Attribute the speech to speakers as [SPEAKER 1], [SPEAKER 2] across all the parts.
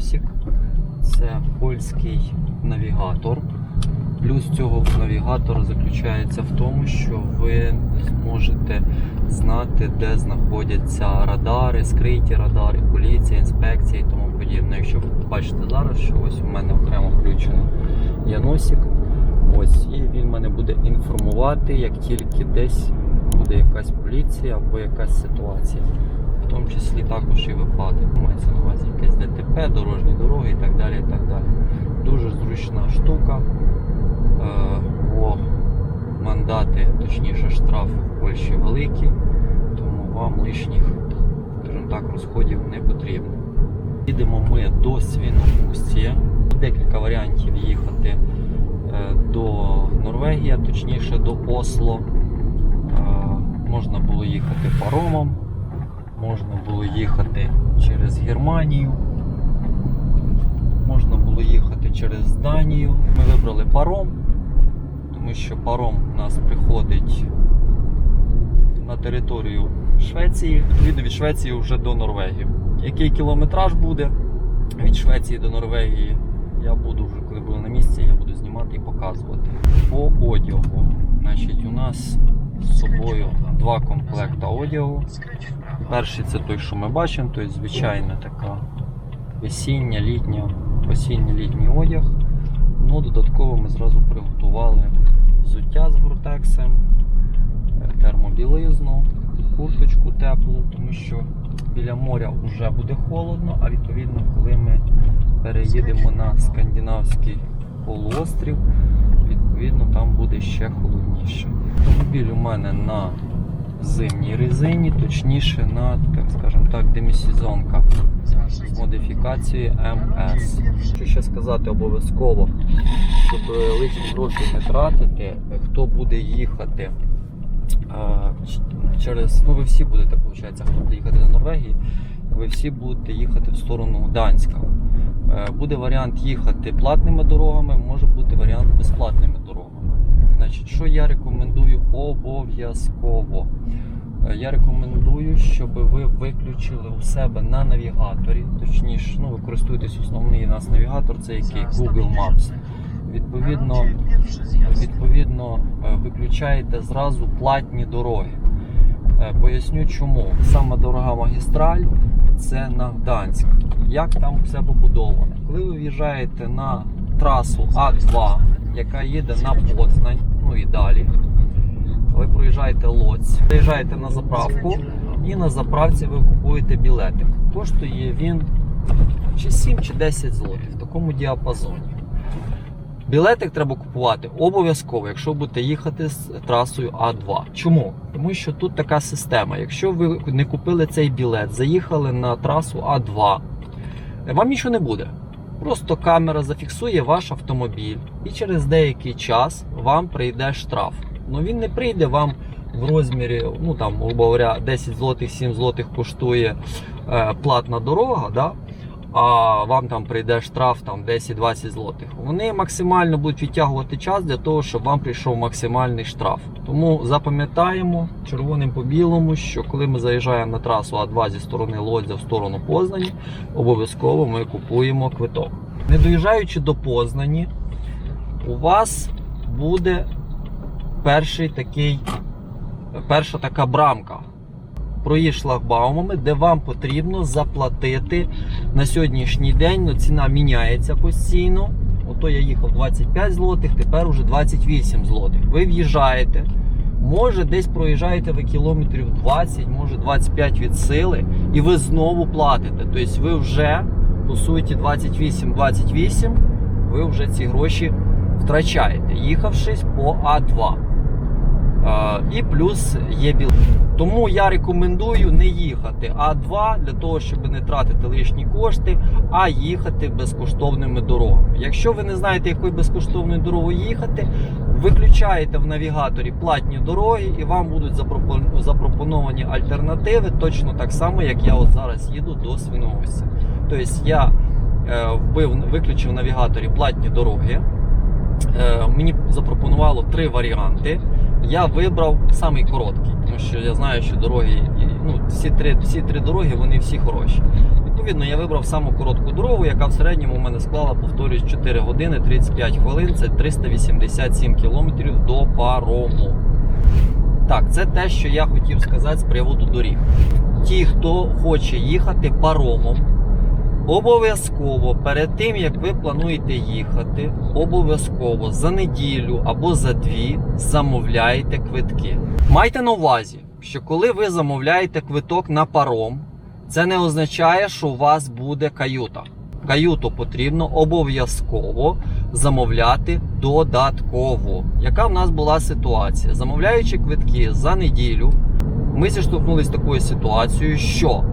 [SPEAKER 1] як Це польський навігатор. Плюс цього навігатора заключається в тому, що ви зможете знати, де знаходяться радари, скриті радари, поліція, інспекція і тому подібне. Якщо ви бачите зараз, що ось у мене окремо включено Яносік, ось, і він мене буде інформувати, як тільки десь буде якась поліція або якась ситуація. В тому числі також і випадок. Мається на увазі якесь ДТП, дорожні дороги і так далі. І так далі. Дуже зручна штука. Е, бо мандати, точніше штрафи в Польщі великі, тому вам лишніх, так, розходів не потрібно. Їдемо ми до Свінопусті. Декілька варіантів їхати е, до Норвегії, точніше до Осло. Е, Можна було їхати паромом, можна було їхати через Германію, можна було їхати через Данію. Ми вибрали паром, тому що паром у нас приходить на територію Швеції, відповідно від Швеції вже до Норвегії. Який кілометраж буде від Швеції до Норвегії? Я буду вже, коли буду на місці, я буду знімати і показувати. По одягу. Значить, у нас з собою два комплекта одягу. Перший це той, що ми бачимо, тобто звичайна така весіння, літня, осінньо-літній одяг. Ну, додатково ми зразу приготували взуття з гуртексем, е, термобілизну, курточку теплу, тому що біля моря вже буде холодно, а відповідно, коли ми переїдемо на скандинавський полуострів, відповідно там буде ще холодніше. Автомобіль у мене на зимній резині, точніше на, так скажемо так, демісезонка з модифікацією МС. Що ще сказати обов'язково, щоб лишні гроші не тратити, хто буде їхати е, ч- через. Ну, ви всі будете, виходить, хто буде їхати до Норвегії, ви всі будете їхати в сторону Гданська. Е, Буде варіант їхати платними дорогами, може бути варіант безплатними. Значить, що я рекомендую обов'язково? Е, Я рекомендую, щоб ви виключили у себе на навігаторі, точніше, ну ви користуєтесь основний у нас навігатор, це який Google Maps. Відповідно, відповідно е, виключаєте зразу платні дороги. Е, Поясню чому. Саме дорога магістраль це на Гданськ. Як там все побудовано? Коли ви в'їжджаєте на трасу А2, яка їде на Познань, ну і далі, ви проїжджаєте Лоць, приїжджаєте на заправку і на заправці ви купуєте білетик. Коштує він чи 7 чи 10 злотих в такому діапазоні. Білетик треба купувати обов'язково, якщо будете їхати з трасою А2. Чому? Тому що тут така система. Якщо ви не купили цей білет, заїхали на трасу А2, вам нічого не буде. Просто камера зафіксує ваш автомобіль, і через деякий час вам прийде штраф. Ну він не прийде вам в розмірі, ну там, грубо говоря, 10 злотих, 7 злотих коштує е, платна дорога, да? А вам там прийде штраф там 10-20 злотих. Вони максимально будуть відтягувати час для того, щоб вам прийшов максимальний штраф. Тому запам'ятаємо червоним по білому, що коли ми заїжджаємо на трасу А2 зі сторони Лодзя в сторону Познані, обов'язково ми купуємо квиток. Не доїжджаючи до Познані, у вас буде перший такий, перша така брамка. Проїзд шлагбаумами, де вам потрібно заплатити на сьогоднішній день. Ну, ціна міняється постійно. Ото я їхав 25 злотих, тепер уже 28 злотих. Ви в'їжджаєте, може десь проїжджаєте ви кілометрів 20, може 25 від сили, і ви знову платите. Тобто ви вже, по суті, 28-28, ви вже ці гроші втрачаєте, їхавшись по А2. І плюс є білет. Тому я рекомендую не їхати А2 для того, щоб не тратити лишні кошти, а їхати безкоштовними дорогами. Якщо ви не знаєте, якою безкоштовною дорогою їхати, виключаєте в навігаторі платні дороги і вам будуть запропоновані альтернативи, точно так само, як я от зараз їду до Свиновосця. Тобто я е, вбив, виключив в навігаторі платні дороги. е, мені запропонувало три варіанти. Я вибрав самий короткий, тому що я знаю, що дороги, ну, всі три, всі три дороги, вони всі хороші. Відповідно, я вибрав саму коротку дорогу, яка в середньому у мене склала, повторюсь, 4 години 35 хвилин. Це 387 кілометрів до парому. Так, це те, що я хотів сказати з приводу доріг. Ті, хто хоче їхати паромом, обов'язково перед тим, як ви плануєте їхати, обов'язково за неділю або за дві замовляйте квитки. Майте на увазі, що коли ви замовляєте квиток на паром, це не означає, що у вас буде каюта. Каюту потрібно обов'язково замовляти додатково. Яка в нас була ситуація? Замовляючи квитки за неділю, ми зіштовхнулися з такою ситуацією, що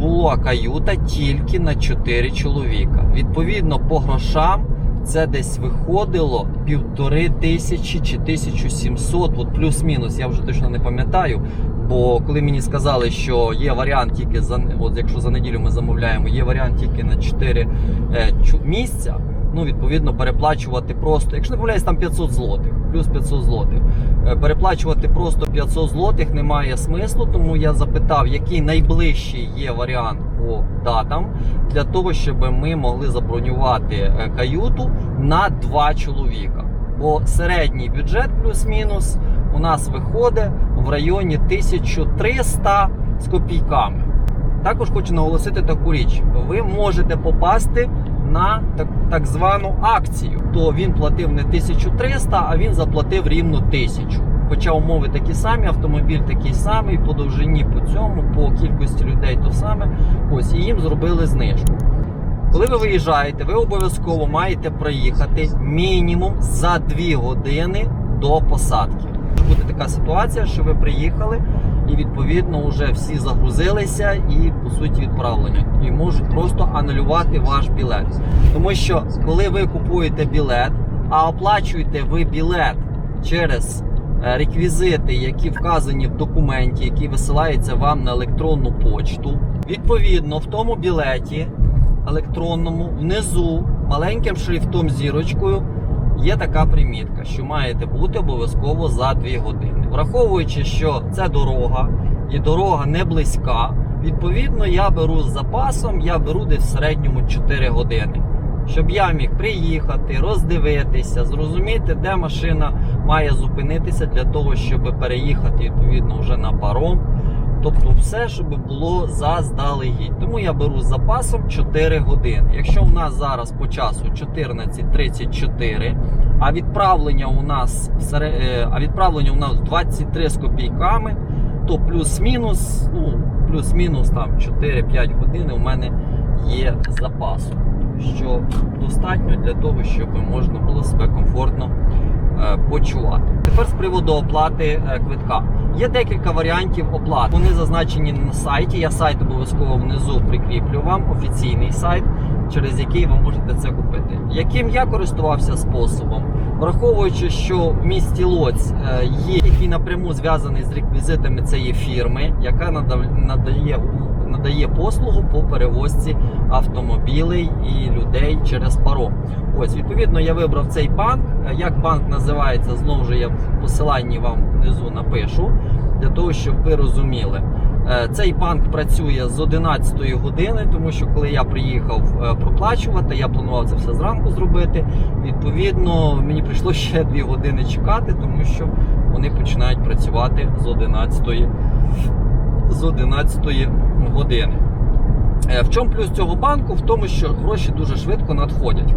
[SPEAKER 1] була каюта тільки на 4 чоловіка. Відповідно, по грошам це десь виходило півтори тисячі чи 1700, от плюс-мінус, я вже точно не пам'ятаю. Бо коли мені сказали, що є варіант тільки за от якщо за неділю ми замовляємо, є варіант тільки на 4 е, місця. Ну, відповідно, переплачувати просто, якщо не помиляюсь, там 500 злотих, плюс 500 злотих. Е, Переплачувати просто 500 злотих немає смислу, тому я запитав, який найближчий є варіант по датам для того, щоб ми могли забронювати е, каюту на два чоловіка. Бо середній бюджет плюс-мінус у нас виходить в районі 1300 з копійками. Також хочу наголосити таку річ: ви можете попасти на так, так звану акцію. То він платив не 1300, а він заплатив рівно 1000. Хоча умови такі самі, автомобіль такий самий, по довжині по цьому, по кількості людей то саме. Ось і їм зробили знижку. Коли ви виїжджаєте, ви обов'язково маєте проїхати мінімум за 2 години до посадки. Бути така ситуація, що ви приїхали і відповідно вже всі загрузилися і по суті відправлення. І можуть просто анулювати ваш білет. Тому що коли ви купуєте білет, а оплачуєте ви білет через е, реквізити, які вказані в документі, який висилається вам на електронну почту, відповідно в тому білеті електронному внизу маленьким шрифтом зірочкою є така примітка, що маєте бути обов'язково за 2 години. Враховуючи, що це дорога і дорога не близька, відповідно я беру з запасом, я беру десь в середньому 4 години. Щоб я міг приїхати, роздивитися, зрозуміти, де машина має зупинитися для того, щоб переїхати відповідно вже на паром. Тобто все, щоб було заздалегідь. Тому я беру з запасом 4 години. Якщо в нас зараз по часу 14.34, а відправлення у нас е, а відправлення у нас 23 з копійками, то плюс-мінус, ну, плюс-мінус там 4-5 годин у мене є запасу, що достатньо для того, щоб можна було себе комфортно почувати. Тепер з приводу оплати е, квитка. Є декілька варіантів оплати. Вони зазначені на сайті. Я сайт обов'язково внизу прикріплю вам офіційний сайт, через який ви можете це купити. Яким я користувався способом, враховуючи, що в місті Лоць е, є який напряму зв'язаний з реквізитами цієї фірми, яка надає надає послугу по перевозці автомобілей і людей через паром. Ось, відповідно, я вибрав цей банк. Як банк називається, знову ж я в посиланні вам внизу напишу, для того, щоб ви розуміли. Е, Цей банк працює з 11 години, тому що коли я приїхав е, проплачувати, я планував це все зранку зробити. Відповідно, мені прийшло ще 2 години чекати, тому що вони починають працювати з 11 з 11 години. Е, В чому плюс цього банку? В тому, що гроші дуже швидко надходять.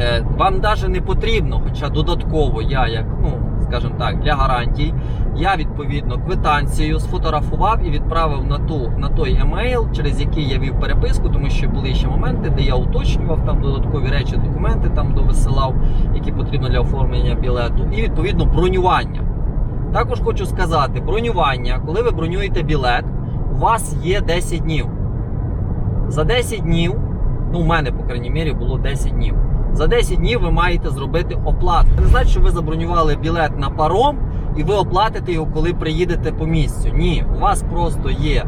[SPEAKER 1] Е, Вам навіть не потрібно, хоча додатково я, як, ну, скажімо так, для гарантій, я відповідно квитанцію сфотографував і відправив на ту на той емейл, через який я вів переписку, тому що були ще моменти, де я уточнював там додаткові речі, документи там довисилав, які потрібно для оформлення білету, і відповідно бронювання. Також хочу сказати, бронювання, коли ви бронюєте білет, у вас є 10 днів. За 10 днів, ну у мене, по крайній мірі, було 10 днів. За 10 днів ви маєте зробити оплату. Це не значить, що ви забронювали білет на паром і ви оплатите його, коли приїдете по місцю. Ні, у вас просто є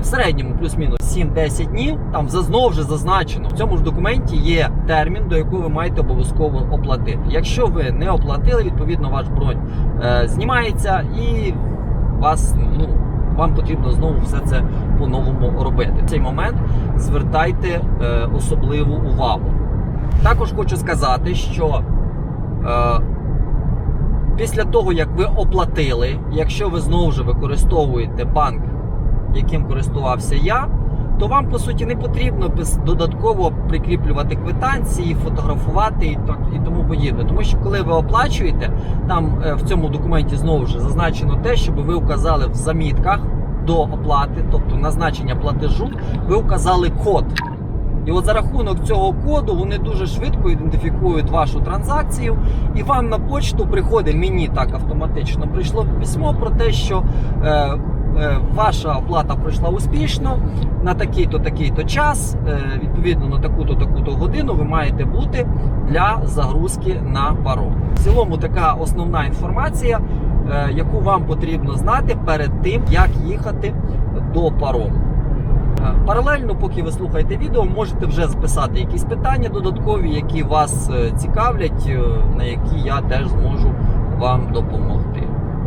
[SPEAKER 1] в середньому плюс-мінус 7-10 днів. Там знову ж зазначено в цьому ж документі є термін, до якого ви маєте обов'язково оплатити. Якщо ви не оплатили, відповідно ваш бронь е, знімається і вас ну. Вам потрібно знову все це по-новому робити. В цей момент звертайте е, особливу увагу. Також хочу сказати, що е, після того, як ви оплатили, якщо ви знову ж використовуєте банк, яким користувався я, то вам по суті не потрібно додатково прикріплювати квитанції, фотографувати і так і тому подібне. Тому що коли ви оплачуєте, там е, в цьому документі знову ж зазначено те, щоб ви вказали в замітках до оплати, тобто назначення платежу, ви вказали код. І от за рахунок цього коду вони дуже швидко ідентифікують вашу транзакцію, і вам на почту приходить мені так автоматично. Прийшло письмо про те, що е, ваша оплата пройшла успішно на такий-то такий-то час. Е, відповідно на таку-то таку-то годину ви маєте бути для загрузки на паром. В цілому така основна інформація, е, яку вам потрібно знати перед тим, як їхати до парому. Е, Паралельно, поки ви слухаєте відео, можете вже записати якісь питання додаткові, які вас е, цікавлять, е, на які я теж зможу вам допомогти.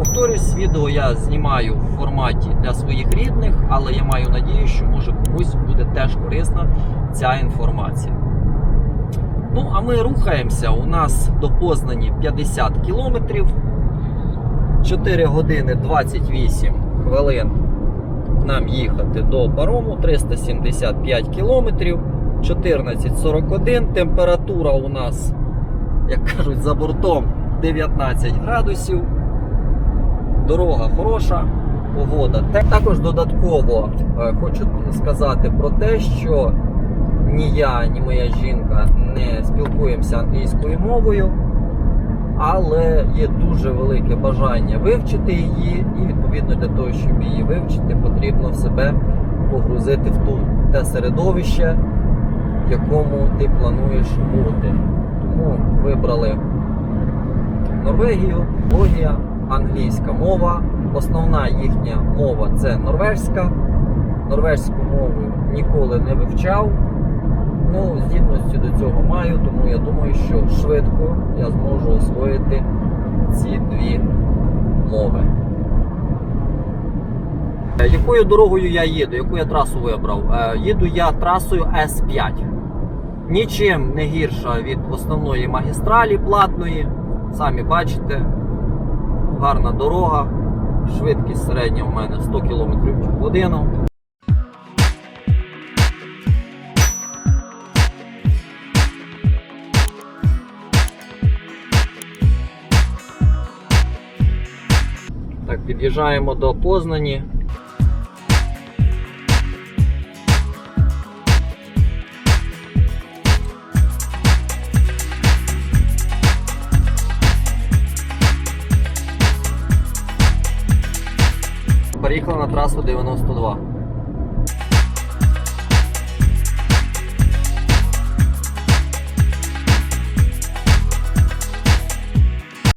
[SPEAKER 1] Повторюсь, відео я знімаю в форматі для своїх рідних, але я маю надію, що може комусь буде теж корисна ця інформація. Ну, а ми рухаємося. У нас до Познані 50 кілометрів, 4 години 28 хвилин нам їхати до парому 375 кілометрів, 14.41. Температура у нас, як кажуть, за бортом 19 градусів. Дорога хороша, погода. Також додатково е, хочу сказати про те, що ні я, ні моя жінка не спілкуємося англійською мовою але є дуже велике бажання вивчити її, і відповідно для того, щоб її вивчити, потрібно в себе погрузити в ту те середовище, в якому ти плануєш бути. Тому вибрали Норвегію, Логія, англійська мова. Основна їхня мова це норвежська. Норвежську мову ніколи не вивчав. Ну, здібності до цього маю, тому я думаю, що швидко я зможу освоїти ці дві мови. Е, Якою дорогою я їду? Яку я трасу вибрав? Е, Їду я трасою С5. Нічим не гірша від основної магістралі платної. Самі бачите, гарна дорога. Швидкість середня в мене 100 км в годину. Так, під'їжджаємо до Познані. Переїхали на трасу 92.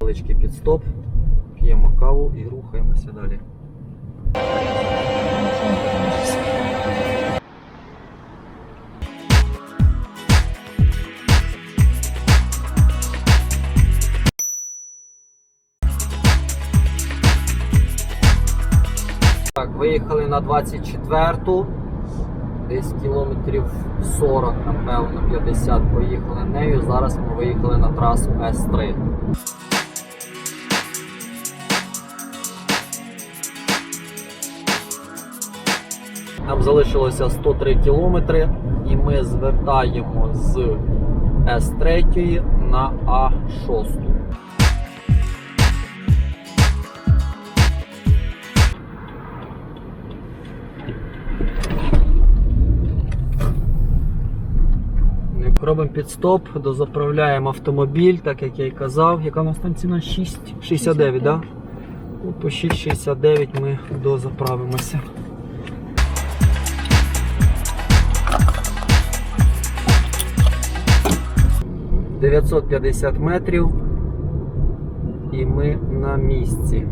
[SPEAKER 1] Величкий підстоп, п'ємо каву і рухаємося далі. Так, виїхали на 24-ту. Десь кілометрів 40, напевно, 50 поїхали нею. Зараз ми виїхали на трасу С3. Нам залишилося 103 кілометри, і ми звертаємо з С3 на А6. Робимо підстоп, дозаправляємо автомобіль, так як я і казав. Яка у нас там ціна? 6,69, так? Да? Ну, По 6,69 ми дозаправимося. «950 метрів і ми на місці.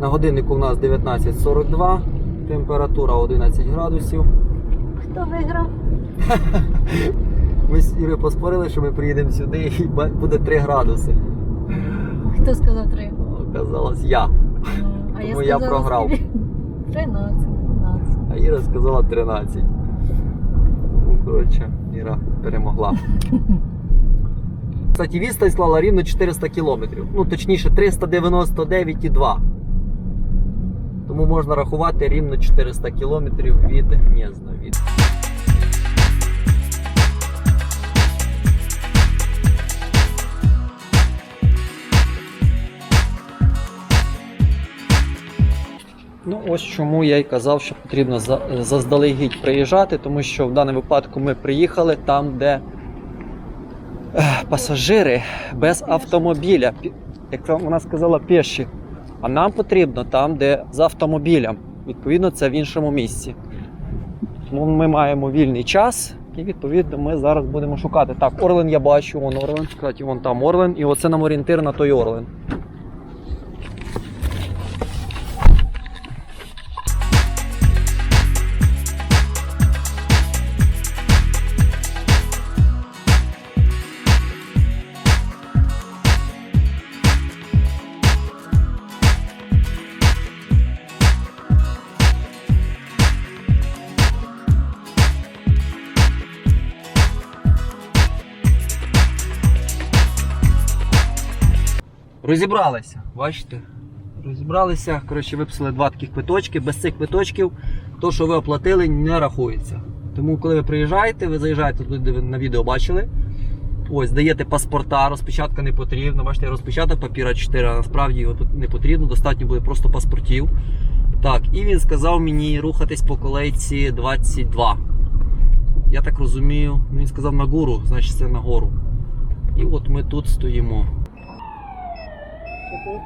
[SPEAKER 1] На годиннику у нас 19.42. Температура 11 градусів.
[SPEAKER 2] Хто виграв?
[SPEAKER 1] Ми з Ірою поспорили, що ми приїдемо сюди і буде 3 градуси.
[SPEAKER 2] Хто сказав три?
[SPEAKER 1] Оказалось я.
[SPEAKER 2] Ну, а
[SPEAKER 1] Тому я
[SPEAKER 2] сказала
[SPEAKER 1] програв.
[SPEAKER 2] скільки? 13, 12.
[SPEAKER 1] А Іра сказала 13. Ну, коротше, Іра перемогла. Кстати, відстань склала рівно 400 кілометрів. Ну, точніше, 399,2. Тому можна рахувати рівно 400 кілометрів від Гнєзна. Від... Ну, ось чому я й казав, що потрібно за- заздалегідь приїжджати, тому що в даному випадку ми приїхали там, де ех, пасажири без автомобіля. Як вона сказала, піші. А нам потрібно там, де з автомобілем. Відповідно, це в іншому місці. Тому ми маємо вільний час, і відповідно ми зараз будемо шукати. Так, Орлен я бачу, вон Орлен. Кстати, вон там Орлен, і оце нам орієнтир на той Орлен. Розібралися, бачите? Розібралися, коротше, виписали два таких квиточки. Без цих квиточків то, що ви оплатили, не рахується. Тому, коли ви приїжджаєте, ви заїжджаєте туди, де ви на відео бачили. Ось, даєте паспорта, розпечатка не потрібна. Бачите, я розпечатав папіра 4, а насправді його не потрібно, достатньо буде просто паспортів. Так, і він сказав мені рухатись по колейці 22. Я так розумію, він сказав на гору, значить це на гору. І от ми тут стоїмо. Дякую.